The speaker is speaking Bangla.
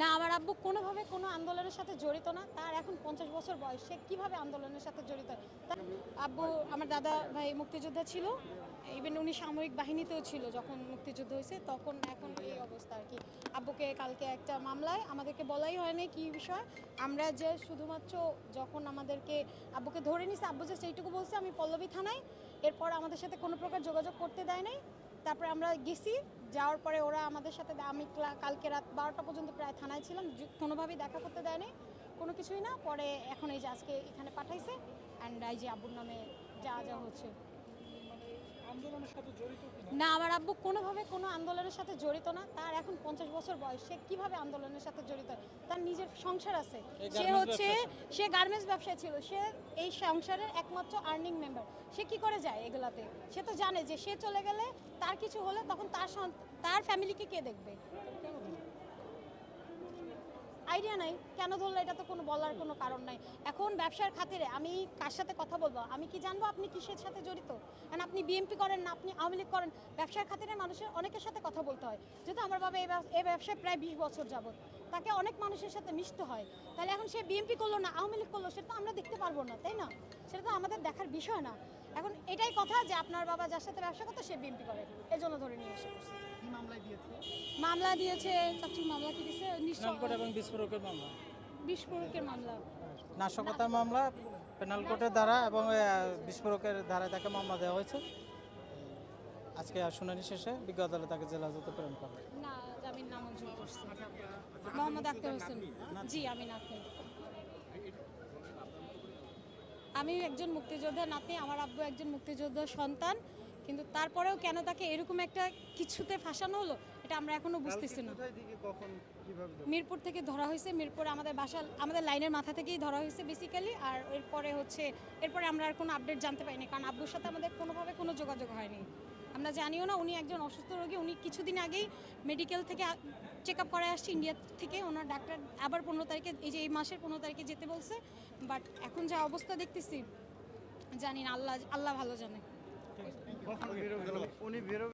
না, আমার আব্বু কোনোভাবে কোনো আন্দোলনের সাথে জড়িত না। তার এখন পঞ্চাশ বছর বয়স। সে কীভাবে আন্দোলনের সাথে জড়িত? আব্বু আমার দাদা ভাই মুক্তিযোদ্ধা ছিল। ইভেন উনি সামরিক বাহিনীতেও ছিল যখন মুক্তিযুদ্ধ হয়েছে, তখন এখন এই অবস্থা আর কি। আব্বুকে কালকে একটা মামলায় আমাদেরকে বলাই হয়নি কি বিষয়। আমরা যে শুধুমাত্র যখন আমাদেরকে আব্বুকে ধরে নিছে, আব্বু যে সেইটুকু বলছে, আমি পল্লবী থানায়। এরপর আমাদের সাথে কোনো প্রকার যোগাযোগ করতে দেয় নাই। তারপরে আমরা গেছি, যাওয়ার পরে ওরা আমাদের সাথে আমি কালকে রাত বারোটা পর্যন্ত প্রায় থানায় ছিলাম কোনোভাবেই দেখা করতে দেয়নি, কোনো কিছুই না। পরে এখন এই যে আজকে এখানে পাঠাইছে অ্যান্ড এই যে আবুর নামে যা যা হচ্ছে। না আমার আব্বু কোনোভাবে কোনো আন্দোলনের সাথে জড়িত না। তার এখন পঞ্চাশ বছর বয়স। সে কীভাবে আন্দোলনের সাথে জড়িত? তার নিজের সংসার আছে। সে হচ্ছে সে গার্মেন্টস ব্যবসায় ছিল। সে এই সংসারের একমাত্র আর্নিং মেম্বার সে কি করে যায় এগুলাতে? সে তো জানে যে সে চলে গেলে তার কিছু হলে তখন তার তার ফ্যামিলিকে কে দেখবে? আইডিয়া নাই। কেন ধরলো এটা তো কোনো বলার কোনো কারণ নাই। এখন ব্যবসার খাতিরে আমি কার সাথে কথা বলব? আমি কি জানব আপনি কিসের সাথে জড়িত? কারণ আপনি বিএমপি করেন না, আপনি আওয়ামী লীগ করেন, ব্যবসার খাতিরে মানুষের অনেকের সাথে কথা বলতে হয়। যেহেতু আমার বাবা এই ব্যবসায় প্রায় বিশ বছর যাবত তাকে অনেক মানুষের সাথে মিশতে হয়। তাহলে এখন সে বিএমপি করল না, আওয়ামী লীগ করল, সেটা তো আমরা দেখতে পারব না, তাই না? সেটা তো আমাদের দেখার বিষয় না। এখন এটাই কথা যে আপনার বাবা যার সাথে ব্যবসা করতো, সে বিএমপি করে। এই জন্য ধরে নিয়ে এসে করছে কি মামলায় দিয়েছে মামলা দিয়েছে চাচু মামলা কি দিয়েছে কোড এবং বিস্ফোরকের মামলা। বিস্ফোরকের মামলা। নাশকতার মামলা পেনাল কোডের দ্বারা এবং বিস্ফোরকের ধারায় তাকে মামলা দেওয়া হয়েছে। আজকে শুনানি শেষে বিজ্ঞ আদালত তাকে জেলা হাজতে প্রেরণ করে না জামিন নামঞ্জুর করছে। মোহাম্মদ আক্তার হোসেন। জি আমি নাতনি আমি একজন মুক্তিযোদ্ধা নাতনি আমার আব্বু একজন মুক্তিযোদ্ধার সন্তান কিন্তু তারপরেও কেন তাকে এরকম একটা কিছুতে ফাঁসানো হলো? এটা আমরা এখনও বুঝতেছি না। মিরপুর থেকে ধরা হয়েছে মিরপুর আমাদের বাসা আমাদের লাইনের মাথা থেকেই ধরা হয়েছে বেসিক্যালি আর এরপরে হচ্ছে এরপরে আমরা আর কোনো আপডেট জানতে পারিনি কারণ আব্বুর সাথে আমাদের কোনোভাবে কোনো যোগাযোগ হয়নি। আমরা জানিও না উনি একজন অসুস্থ রোগী উনি কিছুদিন আগেই মেডিকেল থেকে চেক আপ করে আসছে ইন্ডিয়া থেকে। ওনার ডাক্তার আবার পনেরো তারিখে এই যে এই মাসের পনেরো তারিখে যেতে বলছে বাট এখন যা অবস্থা দেখতেছি জানি না আল্লাহ আল্লাহ ভালো জানে। উনি